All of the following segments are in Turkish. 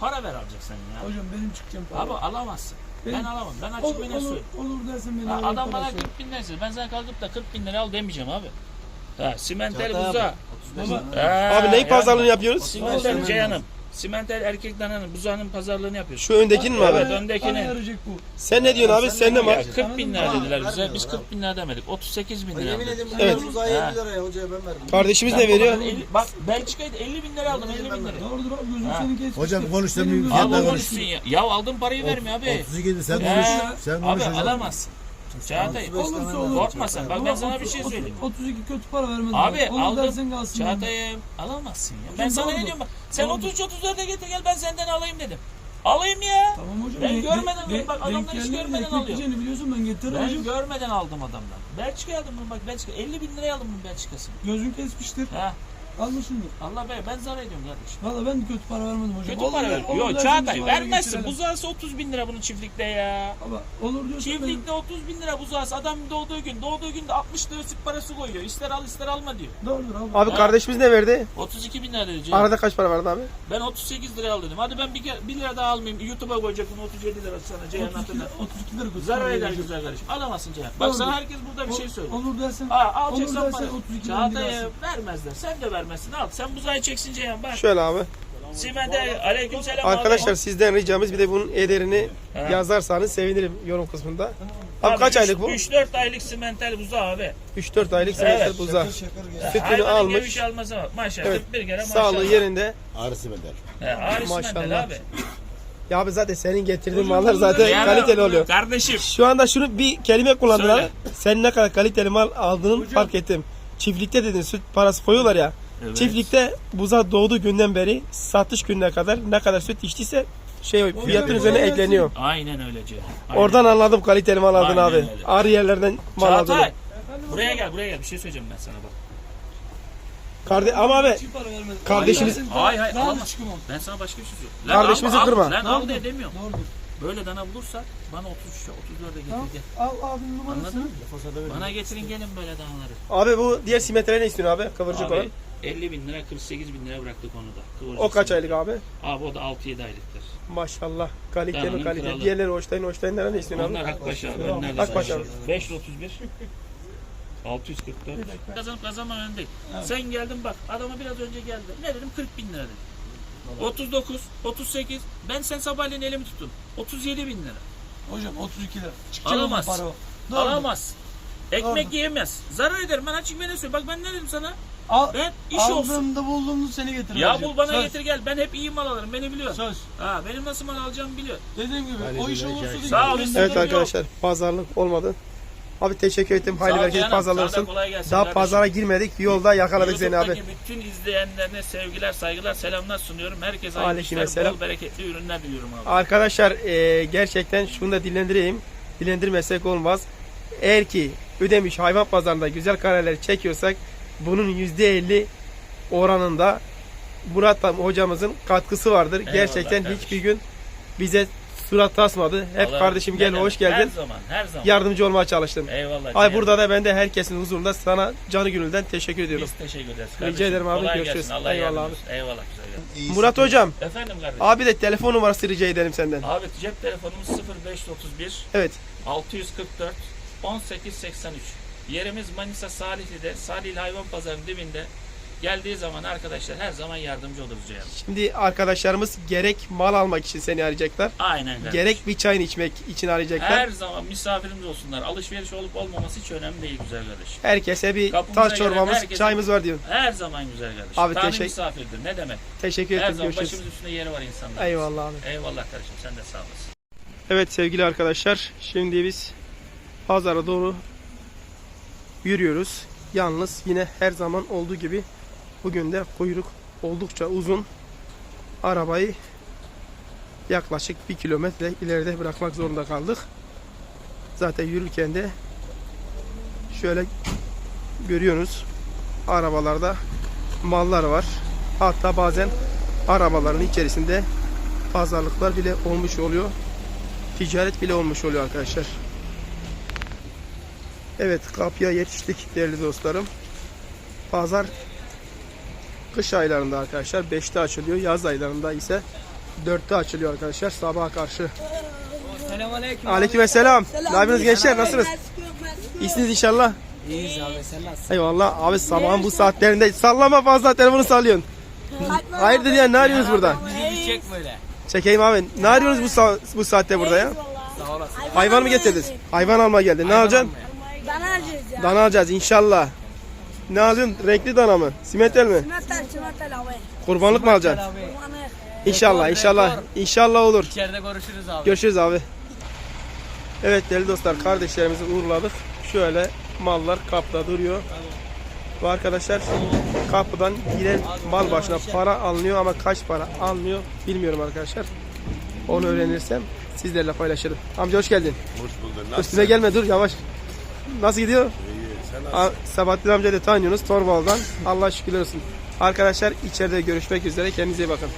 Para ver alacaksın ya. Hocam benim çıkacağım para. Abi alamazsın. Ben Benim- alamam. Ben açık olur, bir ne olur, söyleyeyim. olur dersen beni Ha, Adam bana parası. 40 bin lira Ben sana kalkıp da 40 bin lira al demeyeceğim abi. Ha, simentel buza. abi, 35 Baba, lira. Ha, Abi neyi pazarlığını yapıyoruz? Simentel. Ceyhan'ım. Simentel erkek dananın buzağının pazarlığını yapıyoruz. Şu öndekinin mi Evet, abi? öndekini. Yarayacak bu. Sen ne diyorsun abi? Sen mi? Ya 40 bin lira dediler bize. Biz abi. 40 bin lira demedik. 38 bin lira Yemin aldık. ederim Evet. evet. uzağa 50 liraya hocaya ben verdim. Kardeşimiz Ben ne veriyor? Bak Belçika'yı da 50 bin lira aldım 50 bin lira. Doğrudur abi gözüm Ha. seni kesmişti. Hocam konuş Benim bir fiyatla konuş. ya. Ya aldığın parayı vermiyor abi. 32 sen konuş. Sen konuş Abi alamazsın. Çağatay Olursa olur. korkma sen. Bak ben sana bir şey söyleyeyim. 32 kötü para vermedim. Abi Olur aldım. dersen kalsın. Çağatay'ım alamazsın ya. Ben sana ne diyorum bak. Sen Doğru. 33-34'e getir gel ben senden alayım dedim. Alayım ya. Tamam hocam. Ben de- görmeden de- bak, adamlar hiç görmeden alıyor. yiyeceğini biliyorsun ben getiririm Ben hocam. görmeden aldım adamdan. Belçika'ya aldım bunu bak Belçika. 50 bin liraya aldım bunu Belçika'sını. Gözün kesmiştir. Ha. Almışsındır. Allah be ben zarar ediyorum kardeşim. Valla ben kötü para vermedim hocam. Kötü Olur para ver. olur Yok Çağatay araya vermezsin. Buzağısı 30 bin lira bunun çiftlikte ya. Baba olur diyorsan benim. Çiftlikte 30 bin lira buzağısı. Adam doğduğu gün. Doğduğu gün de 60 lira süt parası koyuyor. İster al ister alma diyor. Doğrudur abi. Abi kardeşimiz ne verdi? 32 bin lira dedi. Arada kaç para vardı abi? Ben 38 lira al dedim. Hadi ben bir, bir lira daha almayayım. YouTube'a koyacak bunu 37 lira sana Ceyhan 32 hatırla. lira, 32 lira kötü Zarar para eder güzel kardeşim. Alamazsın Ceyhan. Bak Doğru. sana herkes burada bir şey söylüyor. Olur dersen. Aa, alacaksan Olur para. dersen 32 lira Çağatay'a versin. vermezler. Sen de vermezsin. Al. Sen buzağı çeksin Ceyhan. Bak. Şöyle abi. Simente aleyküm selam. Arkadaşlar sizden ricamız bir de bunun ederini He. yazarsanız sevinirim yorum kısmında. Abi kaç aylık bu? 3-4 aylık simental buzağı abi. 3-4 aylık Evet. senedir buza. Sütünü almış. geviş alması var. Maşallah. Evet. 41 kere maşallah. Sağlığı yerinde. Ağrısı bedel. He, ağrı Maşallah. simental abi. Ya abi zaten senin getirdiğin mallar zaten Ya kaliteli oluyor. Kardeşim. Şu anda şunu bir kelime Söyle. abi. Sen ne kadar kaliteli mal aldığını fark ettim. Çiftlikte dedin süt parası koyuyorlar ya. Evet. Çiftlikte buza doğduğu günden beri satış gününe kadar ne kadar süt içtiyse şey fiyatın üzerine ekleniyor. Aynen öyle Ceyhan. Aynen. Oradan anladım kaliteli mal aldın Aynen abi. öyle. Ağrı yerlerden mal aldın. Çağatay. Buraya gel buraya gel. Bir şey söyleyeceğim ben sana bak. Kardeş ama abi Çift para. Kardeşimiz- Hayır, Hayır. Ben sana başka bir şey söylüyorum. Kardeşimizi al, al, kırma. Lan al diye demiyorum. Doğrudur. Böyle dana bulursak bana 33'e 34'e getir gel. Al abinin Anladın numarasını. mı? Bana getirin gelin böyle danaları. Abi bu diğer simetre ne istiyorsun abi? Kıvırcık olan. Abi 50 bin lira 48 bin lira bıraktık onu da. Kıvırcık O kaç aylık abi? Abi o da 6-7 aylıktır. Maşallah. Kaliteli Dananın kaliteli. kralı. Diğerleri hoştayın hoştayınlara ne istiyorsun Onlar abi? Akbaş abi. Onlar da Akbaş sana- abi. 531 644 Kazanıp kazanma önemli değil. Sen geldin bak adama biraz önce geldi. Ne dedim 40 bin lira dedim. 39, 38. Ben sen sabahleyin elimi tuttum. 37 bin lira. Hocam 32 lira. Çıkacak Alamaz. ama para o. Alamaz. Ekmek Doğru. yiyemez. Zarar ederim. Ben açık ben ne. Bak ben ne dedim sana? Al, Ben iş olsun. Aldığımda bulduğumda seni getireceğim. Ya bul bana Söz. getir gel. Ben hep iyi mal alırım. Beni biliyorsun. Söz. Ha, benim nasıl mal alacağımı biliyor. Dediğim gibi o iş olursa da Sağ ol, gönder- Hüseyin. Evet arkadaşlar pazarlık olmadı. Abi teşekkür ettim. Hayırlı canım, pazarlar olsun. Daha pazara girmedik. Yolda yakaladık seni abi. Bütün izleyenlerine sevgiler, saygılar, selamlar sunuyorum. Herkese hayırlı işler, selam. bol bereketli ürünler diliyorum abi. Arkadaşlar e, gerçekten şunu da dillendireyim. Dilendirmesek olmaz. Eğer ki ödemiş hayvan pazarında güzel kareler çekiyorsak bunun %50 oranında Murat hocamızın katkısı vardır. Eyvallah gerçekten kardeşim. hiçbir gün bize surat tasmadı. Hep Allah- kardeşim gel hoş geldin. Her zaman, her zaman. Yardımcı olmaya çalıştım. Eyvallah. Ay burada da ben de herkesin huzurunda sana canı gönülden teşekkür ediyorum. Biz teşekkür ederiz Rica kardeşim. ederim abi, Kolay görüşürüz. Gelsin. Allah Eyvallah eyvallah abi. Eyvallah güzel. Murat hocam Efendim kardeşim. abi de telefon numarası rica edelim senden. Abi cep telefonumuz 0531 Evet. 644 1883. Yerimiz Manisa Salihli'de, Salihli Hayvan Pazarı'nın dibinde. Geldiği zaman arkadaşlar her zaman yardımcı oluruz Ceyhan. Şimdi arkadaşlarımız gerek mal almak için seni arayacaklar. Aynen kardeşim. Gerek bir çayını içmek için arayacaklar. Her zaman misafirimiz olsunlar. Alışveriş olup olmaması hiç önemli değil güzel kardeşim. Herkese bir Kapımıza taş çorbamız, herkese- çayımız var diyorum. Her zaman güzel kardeşim. Abi Tanrı teşekkür- misafirdir. Ne demek? Teşekkür Her ederim. zaman Görüşürüz. başımız üstünde yeri var insanlar. Eyvallah abi. Eyvallah kardeşim sen de sağ olasın. Evet sevgili arkadaşlar, şimdi biz pazara doğru yürüyoruz. Yalnız yine her zaman olduğu gibi bugün de kuyruk oldukça uzun. Arabayı yaklaşık bir kilometre ileride bırakmak zorunda kaldık. Zaten yürürken de şöyle görüyorsunuz arabalarda mallar var. Hatta bazen arabaların içerisinde pazarlıklar bile olmuş oluyor ticaret bile olmuş oluyor arkadaşlar. Evet kapıya yetiştik değerli dostlarım. Pazar kış aylarında arkadaşlar 5'te açılıyor. Yaz aylarında ise Dörtte açılıyor arkadaşlar sabaha karşı. Selamünaleyküm. Aleykümselam. Ne yapıyorsunuz gençler? Nasılsınız? İyisiniz inşallah. İyiyiz abi sen nasılsın? Eyvallah abi sabahın bu saatlerinde sallama fazla telefonu sallıyorsun. Hayırdır ya ne arıyorsunuz burada? Bizi çek böyle. Çekeyim abi. Ne arıyorsunuz bu, sa- bu saatte burada ya? Sağ olasın. Hayvan mı getirdiniz? Hayvan almaya geldin. Ne alacaksın? Dana alacağız ya. Dana alacağız inşallah. Ne alıyorsun? Renkli dana mı? Simetel mi? Simetel, simetel abi. Kurbanlık mı alacaksın? Bana İnşallah inşallah. İnşallah olur. içeride görüşürüz abi. Görüşürüz abi. Evet değerli dostlar kardeşlerimizi uğurladık. Şöyle mallar kapıda duruyor. Bu arkadaşlar kapıdan giren mal başına para alınıyor ama kaç para alınıyor bilmiyorum arkadaşlar. Onu öğrenirsem sizlerle paylaşırım. Amca hoş geldin. Hoş bulduk. Üstüne gelme dur yavaş. Nasıl gidiyor? İyi. Sen A- Sabahattin amca da tanıyorsunuz Torbalı'dan. Allah şükürler olsun. Arkadaşlar içeride görüşmek üzere. Kendinize iyi bakın.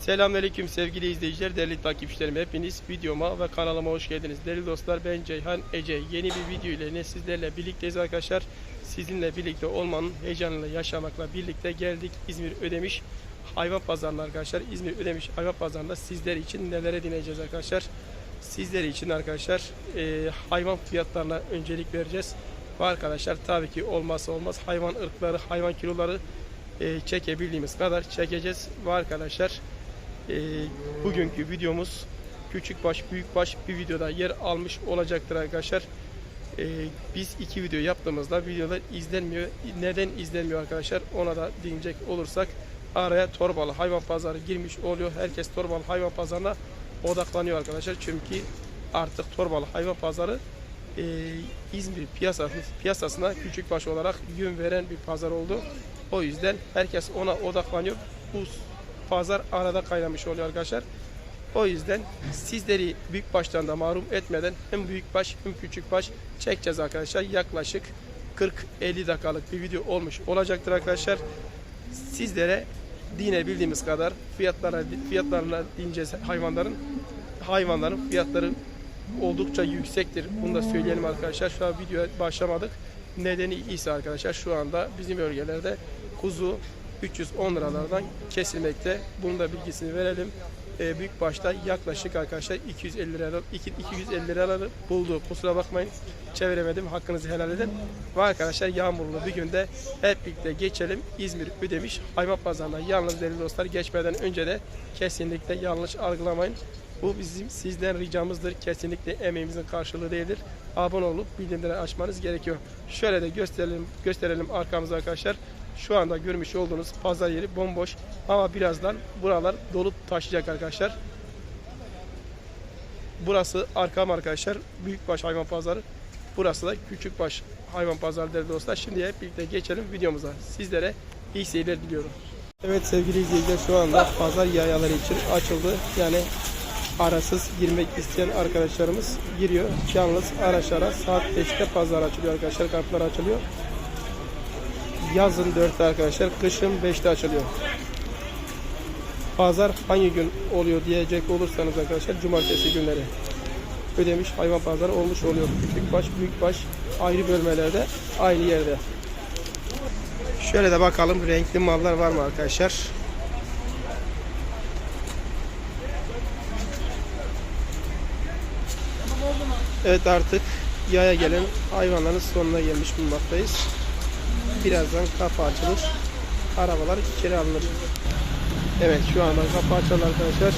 Selamünaleyküm sevgili izleyiciler, değerli takipçilerim. Hepiniz videoma ve kanalıma hoş geldiniz. Değerli dostlar ben Ceyhan Ece. Yeni bir video ile yine sizlerle birlikteyiz arkadaşlar. Sizinle birlikte olmanın heyecanıyla yaşamakla birlikte geldik İzmir Ödemiş hayvan pazarına arkadaşlar. İzmir Ödemiş hayvan pazarında sizler için nelere dinleyeceğiz arkadaşlar. Sizler için arkadaşlar e, hayvan fiyatlarına öncelik vereceğiz. Ve arkadaşlar tabii ki olmazsa olmaz hayvan ırkları, hayvan kiloları e, çekebildiğimiz kadar çekeceğiz. Ve arkadaşlar e, bugünkü videomuz küçük baş büyük baş bir videoda yer almış olacaktır arkadaşlar. E, biz iki video yaptığımızda videolar izlenmiyor. Neden izlenmiyor arkadaşlar? Ona da değinecek olursak araya Torbalı hayvan pazarı girmiş oluyor. Herkes Torbalı hayvan pazarına odaklanıyor arkadaşlar. Çünkü artık Torbalı hayvan pazarı e, İzmir piyasası, piyasasına küçük baş olarak yön veren bir pazar oldu. O yüzden herkes ona odaklanıyor. Bu pazar arada kaynamış oluyor arkadaşlar. O yüzden sizleri büyük baştan da mahrum etmeden hem büyük baş hem küçük baş çekeceğiz arkadaşlar. Yaklaşık 40-50 dakikalık bir video olmuş olacaktır arkadaşlar. Sizlere dine bildiğimiz kadar fiyatlara fiyatlarına dineceğiz hayvanların. Hayvanların fiyatları oldukça yüksektir. Bunu da söyleyelim arkadaşlar. Şu an videoya başlamadık. Nedeni ise arkadaşlar şu anda bizim bölgelerde kuzu 310 liralardan kesilmekte. Bunun da bilgisini verelim. Ee, büyük başta yaklaşık arkadaşlar 250 lira 250 liraları buldu. Kusura bakmayın. Çeviremedim. Hakkınızı helal edin. Ve arkadaşlar yağmurlu bir günde hep birlikte geçelim. İzmir Ödemiş hayvan pazarına. Yalnız değerli dostlar geçmeden önce de kesinlikle yanlış algılamayın. Bu bizim sizden ricamızdır. Kesinlikle emeğimizin karşılığı değildir. Abone olup bildirimleri açmanız gerekiyor. Şöyle de gösterelim gösterelim arkamızda arkadaşlar. Şu anda görmüş olduğunuz pazar yeri bomboş ama birazdan buralar dolup taşıyacak arkadaşlar. Burası arkam arkadaşlar. Büyükbaş hayvan pazarı. Burası da küçükbaş hayvan pazarı değerli dostlar. Şimdi hep birlikte geçelim videomuza. Sizlere iyi seyirler diliyorum. Evet sevgili izleyiciler şu anda pazar yayaları için açıldı. Yani arasız girmek isteyen arkadaşlarımız giriyor. Yalnız araçlara saat 5'te pazar açılıyor arkadaşlar. Kapılar açılıyor. Yazın 4'te arkadaşlar, kışın 5'te açılıyor. Pazar hangi gün oluyor diyecek olursanız arkadaşlar cumartesi günleri. Ödemiş hayvan pazarı olmuş oluyor. Küçükbaş, büyükbaş ayrı bölmelerde aynı yerde. Şöyle de bakalım renkli mallar var mı arkadaşlar? Evet artık yaya gelen hayvanların sonuna gelmiş bulunmaktayız. Birazdan kapı açılır. Arabalar içeri alınır. Evet şu anda kapı açıldı arkadaşlar.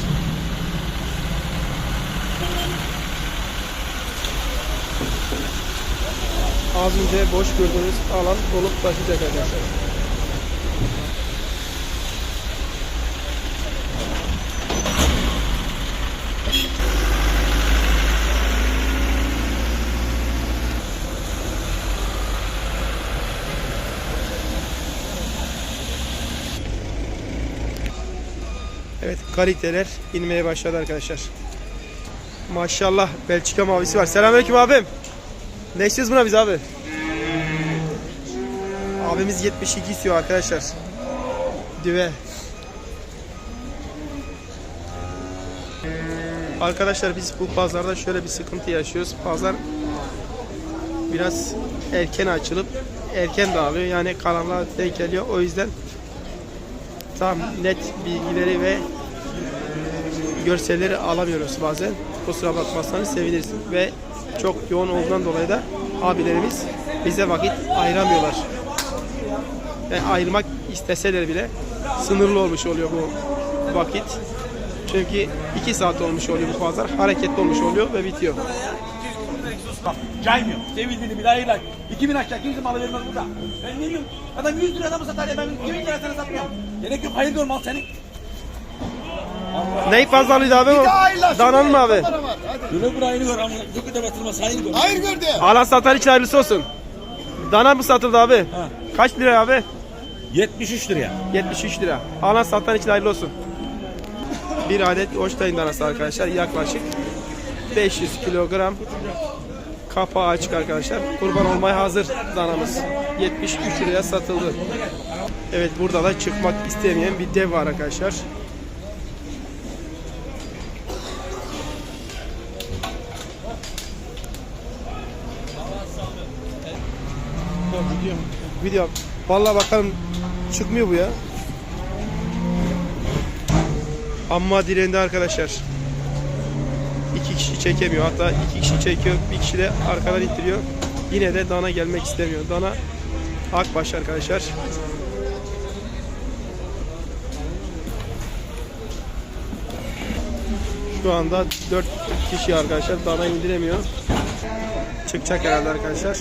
Az önce boş gördüğünüz alan dolup taşıyacak arkadaşlar. Evet kaliteler inmeye başladı arkadaşlar. Maşallah Belçika mavisi var. Selamünaleyküm abim. Ne istiyoruz buna biz abi? Abimiz 72 istiyor arkadaşlar. Düve. Arkadaşlar biz bu pazarda şöyle bir sıkıntı yaşıyoruz. Pazar biraz erken açılıp erken dağılıyor. Yani karanlığa denk geliyor. O yüzden tam net bilgileri ve görselleri alamıyoruz bazen. Kusura bakmazsanız seviniriz. Ve çok yoğun olduğundan dolayı da abilerimiz bize vakit ayıramıyorlar. Ve ayırmak isteseler bile sınırlı olmuş oluyor bu vakit. Çünkü 2 saat olmuş oluyor bu pazar. Hareketli olmuş oluyor ve bitiyor. Caymıyor. Sevildiğini bile hayırlar. 2000 aşağı kimse malı vermez burada. Ben ne diyorum? Adam 100 lira adamı satar ya ben 2000 lira sana satmıyorum. Gerek yok hayır diyorum mal senin. Neyi fazlalıydı abi o? Dananın mı abi? Böyle bir aynı gör ama çok da batırmaz hayır gör. Hayır gördü. Alan satan için hayırlısı olsun. Dana mı satıldı abi? Kaç lira abi? 73 liraya. 73 lira. Alan satan için hayırlı olsun. Bir adet Holstein danası arkadaşlar yaklaşık 500 kilogram kapağı açık arkadaşlar. Kurban olmaya hazır danamız. 73 liraya satıldı. Evet burada da çıkmak istemeyen bir dev var arkadaşlar. Video. Vallahi bakalım çıkmıyor bu ya. Amma direndi arkadaşlar. İki kişi çekemiyor. Hatta iki kişi çekiyor. Bir kişi de arkadan ittiriyor. Yine de dana gelmek istemiyor. Dana akbaş arkadaşlar. Şu anda 4 kişi arkadaşlar dana indiremiyor. Çıkacak herhalde arkadaşlar.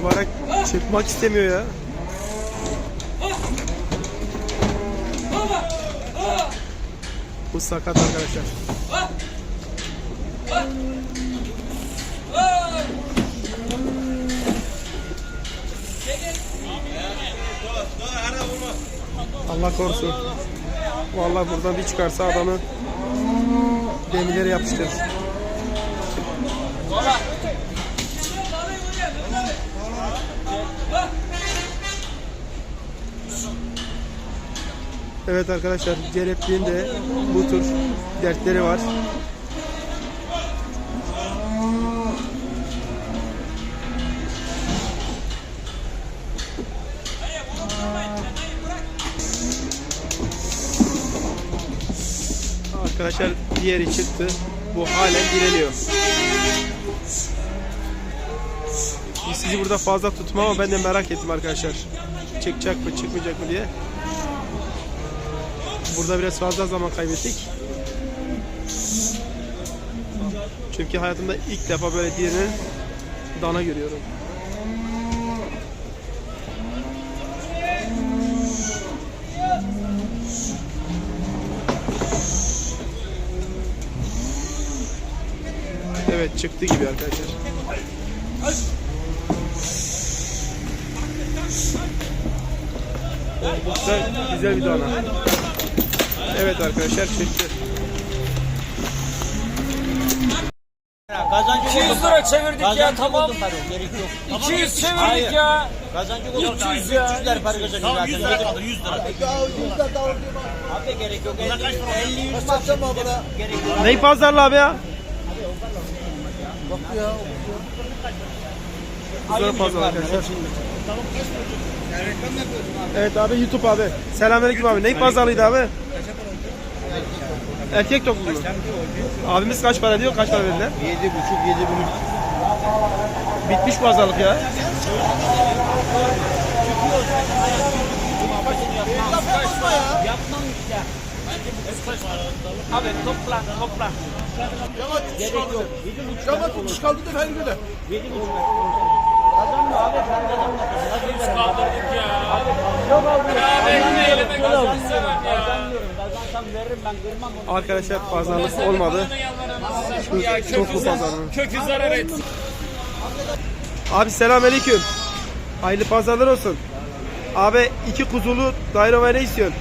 Mübarek çıkmak istemiyor ya. Bu sakat arkadaşlar. Allah korusun. Vallahi buradan bir çıkarsa adamı demirlere yapıştırır. Evet arkadaşlar Cerepli'nin de bu tür dertleri var. Arkadaşlar diğeri çıktı. Bu halen direniyor. Sizi burada fazla tutmam ama ben de merak ettim arkadaşlar. Çıkacak mı çıkmayacak mı diye. Burada biraz fazla zaman kaybettik. Çünkü hayatımda ilk defa böyle direnen dana görüyorum. Evet çıktı gibi arkadaşlar. Oldukça güzel bir dana. Evet arkadaşlar çıktı. Kazancı 200 lira çevirdik ya tamam. Gerek yok. 200 çevirdik ya. Kazancı olur. 300 ya. 300 lira para kazanıyor zaten. 100 lira kaldı 100 lira. Abi gerek yok. 50 100 satacağım abi yok. Neyi pazarlı abi ya? Güzel pazar arkadaşlar. Evet abi YouTube abi. Selamünaleyküm abi. Neyi pazarlıydı abi? Erkek toklu mu? Abimiz kaç para diyor? Kaç para verdiler? 7,5 7 Bitmiş pazarlık ya. Yapmam işte. Abi topla topla. Gerek yok. 7,5 Cama tutmuş kaldı da ben göre. 7,5 Kazanma abi sen kazanma. Hadi Kaldırdık ya. Ya ben de elime kazandım ya. Kazanmıyorum. Kazansam veririm ben kırmam onu. Arkadaşlar pazarlık olmadı. Ya Çok bu kökü, pazarlık. kökü zarar. Abi selamünaleyküm. Hayırlı pazarlar olsun. Abi iki kuzulu daire ne istiyorsun?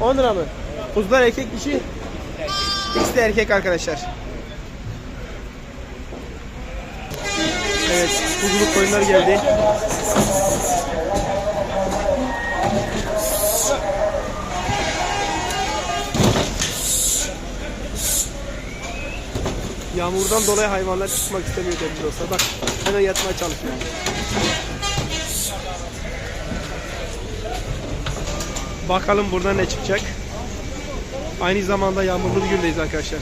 10 lira mı? Kuzular erkek dişi. İkisi de erkek arkadaşlar. Evet, kuzuluk koyunlar geldi. Yağmurdan dolayı hayvanlar çıkmak istemiyor demir olsa. Bak hemen yatmaya çalışıyor. Bakalım buradan ne çıkacak. Aynı zamanda yağmurlu bir gündeyiz arkadaşlar.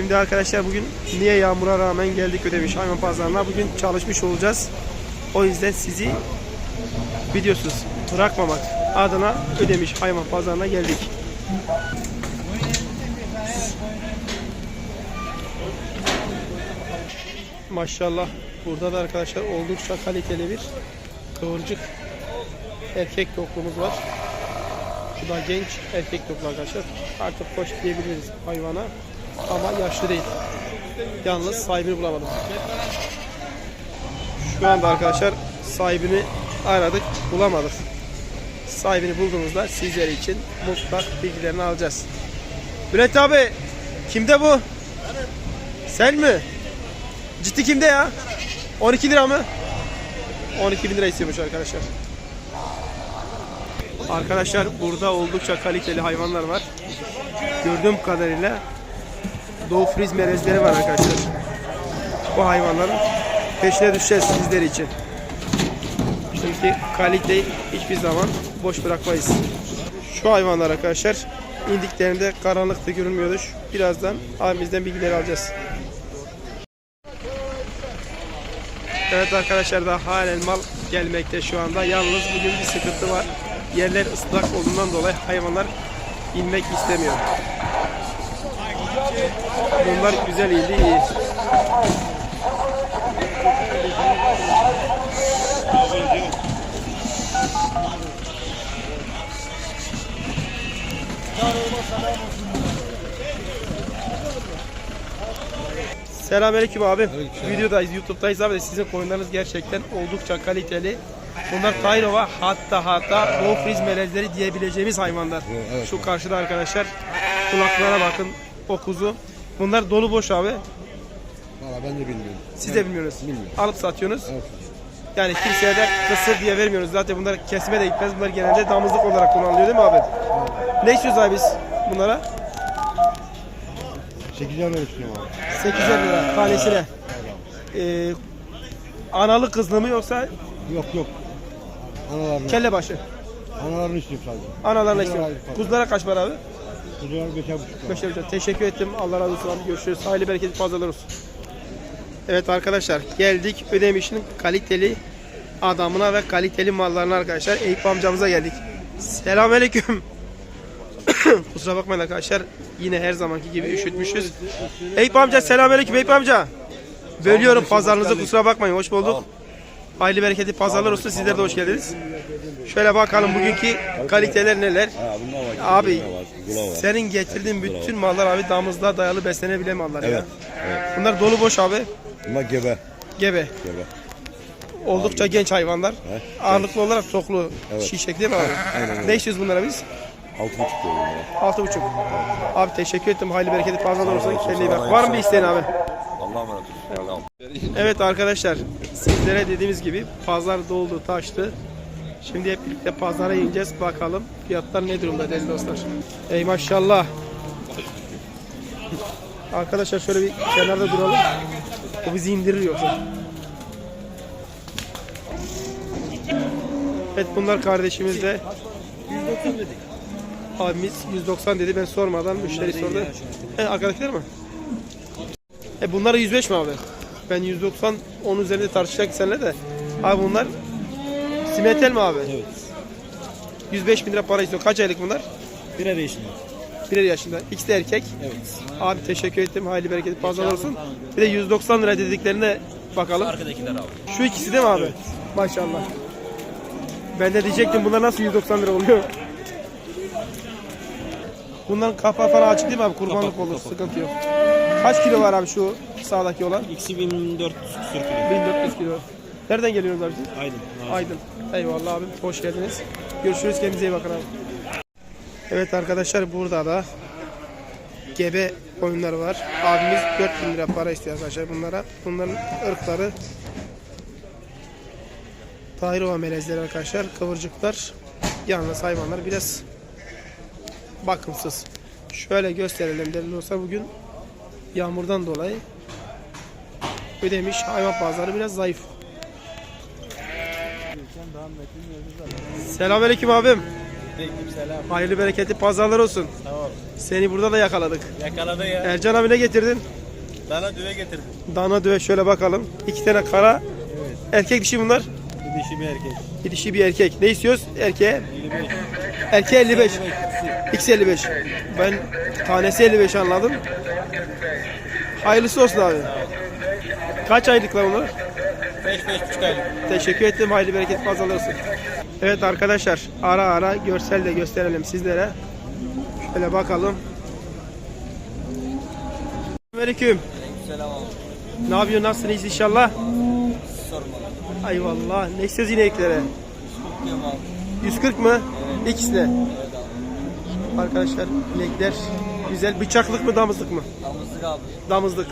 Şimdi arkadaşlar bugün niye yağmura rağmen geldik ödemiş hayvan pazarına. Bugün çalışmış olacağız. O yüzden sizi videosuz bırakmamak adına ödemiş hayvan pazarına geldik. Maşallah burada da arkadaşlar oldukça kaliteli bir kıvırcık erkek toklumuz var. Bu da genç erkek toklu arkadaşlar. Artık koç diyebiliriz hayvana ama yaşlı değil. Yalnız sahibini bulamadım. Şu anda arkadaşlar sahibini aradık bulamadık. Sahibini bulduğumuzda sizler için mutlak bilgilerini alacağız. Bülent abi kimde bu? Sen mi? Ciddi kimde ya? 12 lira mı? 12 bin lira istiyormuş arkadaşlar. Arkadaşlar burada oldukça kaliteli hayvanlar var. Gördüğüm kadarıyla Doğu Friz melezleri var arkadaşlar. Bu hayvanların peşine düşeceğiz sizler için. Çünkü kaliteyi hiçbir zaman boş bırakmayız. Şu hayvanlar arkadaşlar indiklerinde karanlıkta görünmüyordu. Birazdan abimizden bilgileri alacağız. Evet arkadaşlar da halen mal gelmekte şu anda. Yalnız bugün bir sıkıntı var. Yerler ıslak olduğundan dolayı hayvanlar inmek istemiyor. Bunlar güzel iyiydi iyi. Selamünaleyküm abi. Videodayız, YouTube'dayız abi sizin koyunlarınız gerçekten oldukça kaliteli. Bunlar Tayrova hatta hatta Doğu Friz melezleri diyebileceğimiz hayvanlar. Şu karşıda arkadaşlar kulaklara bakın o kuzu. Bunlar dolu boş abi. Valla ben de bilmiyorum. Siz de bilmiyorsunuz. Bilmiyorum. Alıp satıyorsunuz. Evet. Yani kimseye de kısır diye vermiyoruz. Zaten bunlar kesime de gitmez. Bunlar genelde damızlık olarak kullanılıyor değil mi abi? Ne istiyoruz abi biz bunlara? 8 lira istiyorum abi. 8 lira tanesine. Ee, analı kızlı mı yoksa Yok yok. Analarını, kelle başı? analarını istiyorum sadece. İstiyorum. abi. Kuzulara kaç para abi? 5'er buçuk lira. Beşer buçuk. Teşekkür ettim. Allah razı olsun. Görüşürüz. Hayırlı bereketli pazarlar olsun. Evet arkadaşlar geldik Ödemiş'in kaliteli adamına ve kaliteli mallarına arkadaşlar. Eyüp amcamıza geldik. Selamünaleyküm. Kusura bakmayın arkadaşlar. Yine her zamanki gibi üşütmüşüz. Eyüp amca selamünaleyküm Eyüp amca. Bölüyorum pazarınızı kusura bakmayın. Hoş bulduk. Hayırlı bereketli pazarlar olsun. Sizler de hoş geldiniz. Şöyle bakalım bugünkü kaliteler neler. Abi senin getirdiğin bütün mallar abi damızlığa dayalı beslenebilen mallar ya. Evet, Bunlar dolu boş abi. Bunlar gebe. Gebe. Gebe. Oldukça genç hayvanlar. Evet. Ağırlıklı olarak toklu. Şişek değil mi abi? Aynen Ne istiyoruz bunlara biz? 6,5 lira bunlar. Altı buçuk. Abi teşekkür ettim. Hayırlı bereketli pazarlar olsun. Kendine iyi bak. Var mı bir isteğin abi? Allah'a emanet olun. Evet arkadaşlar sizlere dediğimiz gibi pazar doldu taştı. Şimdi hep birlikte pazara ineceğiz bakalım fiyatlar ne durumda değerli dostlar. Ey maşallah. Arkadaşlar şöyle bir kenarda duralım. O bizi indirir yoksa. Evet bunlar kardeşimiz de. 190 dedik. Abimiz 190 dedi ben sormadan müşteri sordu. He, arkadakiler mi? E bunlara 105 mi abi? Ben 190 onun üzerinde tartışacak seninle de. Abi bunlar simetel mi abi? Evet. 105 bin lira para istiyor. Kaç aylık bunlar? Bire yaşında. Birer yaşında. İkisi de erkek. Evet. Abi teşekkür ettim. Hayırlı bereketli pazarlar olsun. Bir de 190 lira dediklerine bakalım. Arkadakiler abi. Şu ikisi değil mi abi? Maşallah. Ben de diyecektim bunlar nasıl 190 lira oluyor? Bunların kapağı falan açık değil mi abi? Kurbanlık Kapak, olur. kapak. Sıkıntı yok. Kaç kilo var abi şu sağdaki olan? İkisi 1400 küsür kilo. 1400 kilo. Nereden geliyorsunuz abi siz? Aydın. Aydın. Eyvallah abi. Hoş geldiniz. Görüşürüz. Kendinize iyi bakın abi. Evet arkadaşlar burada da gebe oyunları var. Abimiz 4000 lira para istiyor arkadaşlar bunlara. Bunların ırkları Tahirova melezleri arkadaşlar. Kıvırcıklar. Yalnız hayvanlar biraz bakımsız. Şöyle gösterelim değerli dostlar. Bugün yağmurdan dolayı ödemiş. Hayvan pazarı biraz zayıf. Selamünaleyküm abim. selam. Hayırlı bereketli pazarlar olsun. Sağ ol. Seni burada da yakaladık. Yakaladı ya. Ercan abi ne getirdin? Dana düve getirdim. Dana düve şöyle bakalım. İki tane kara. Erkek dişi bunlar. Bir dişi bir erkek. Bir dişi bir erkek. Ne istiyoruz? Erkeğe. 55. Erkeğe 55. X 55. Ben tanesi 55 anladım. Hayırlısı olsun abi. Kaç aylıklar bunlar? 5-5,5 aylık. Teşekkür ettim. Hayırlı bereketli pazarlar olsun. Evet arkadaşlar ara ara görsel de gösterelim sizlere. Şöyle bakalım. Aleyküm. Selam abi. Ne yapıyorsun? Nasılsınız inşallah? Sorma. Eyvallah. Ne istiyoruz ineklere? Diyorum abi. 140 mı? İkisine. Arkadaşlar inekler güzel. Bıçaklık mı damızlık mı? Damızlık abi. Damızlık.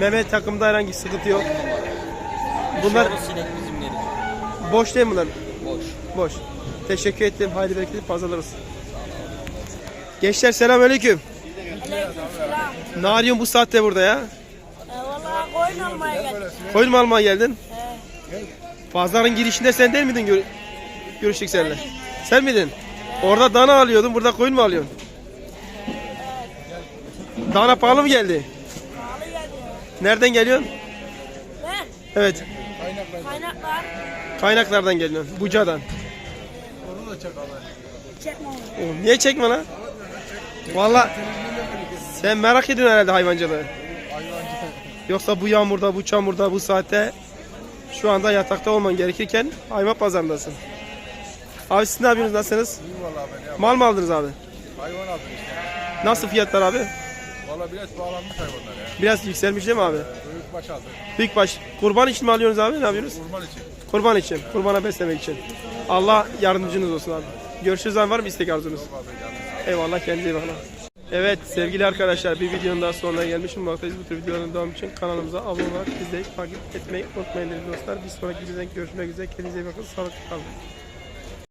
Mehmet takımda herhangi sıkıntı yok. Bunlar sinek bizim yerimiz. boş değil mi bunlar? Boş. Boş. Teşekkür ettim. Haydi bereketli pazarlar olsun. Gençler selamünaleyküm. Aleykümselam. Ne arıyorsun bu saatte burada ya? E, Valla koyun almaya geldim. Koyun mu almaya geldin? He. Pazarın girişinde sen değil miydin? Gör görüştük seninle. Sen miydin? Orada dana alıyordun, burada koyun mu alıyorsun? Dana pahalı mı geldi? Pahalı geldi. Nereden geliyorsun? Ben Evet, kaynaklar kaynaklardan geliyorsun. Buca'dan. çekme onu. Oğlum niye çekme lan? Valla sen merak ediyorsun herhalde hayvancılığı. Yoksa bu yağmurda, bu çamurda, bu saatte şu anda yatakta olman gerekirken hayvan pazarındasın. Abi siz ne yapıyorsunuz, nasılsınız? İyi vallahi ben ya. Mal mı aldınız abi? Hayvan aldım işte. Nasıl fiyatlar abi? Valla biraz bağlanmış hayvanlar ya. Biraz yükselmiş değil mi abi? Büyük baş aldı. Büyükbaş. Kurban için mi alıyorsunuz abi? Ne yapıyorsunuz? Kurban için. Kurban için. Kurbana beslemek için. Allah yardımcınız olsun abi. Görüşürüz abi. Var mı istek arzunuz? Eyvallah kendinize iyi bakın. Evet sevgili arkadaşlar bir videonun daha sonuna gelmiş bulunmaktayız. Bu tür videoların devamı için kanalımıza abone olarak izleyip takip etmeyi unutmayın değerli dostlar. Bir sonraki videoda görüşmek üzere. Kendinize iyi bakın. Sağlıklı kalın.